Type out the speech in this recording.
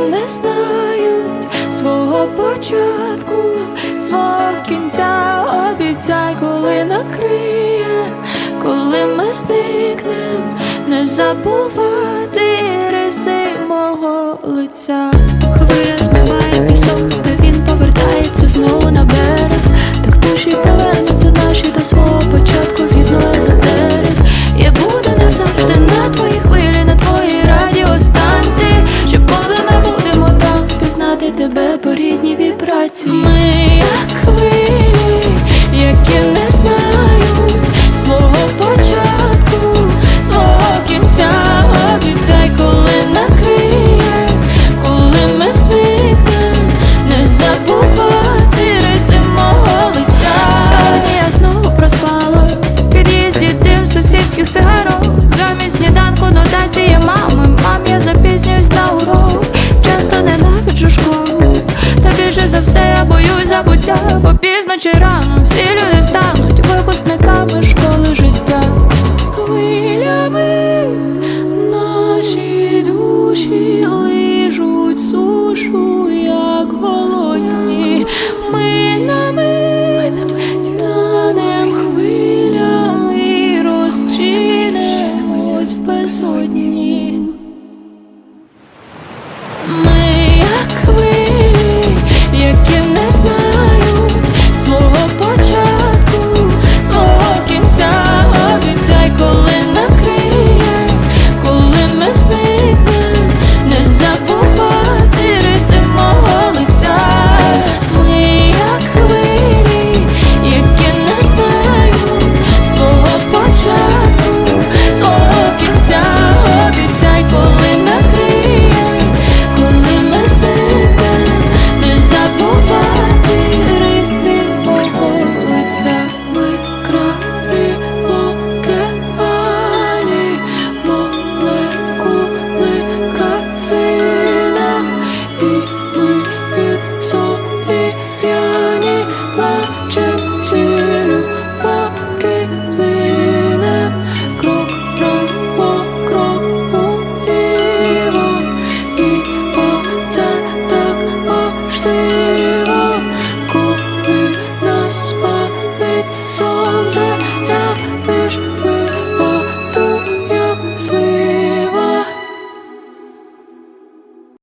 не знають свого початку, свого кінця обіцяй, коли накриє, коли ми зникнем, не забувати риси мого лиця. Хвиля збиває пісок, де він повертається знову на берег, так душі повернуться наші до свого початку to. My все боюсь забуття, бо пізно чи рано всі люди стануть випускниками школи життя. Хвилями наші душі лижуть сушу, як голодні. Ми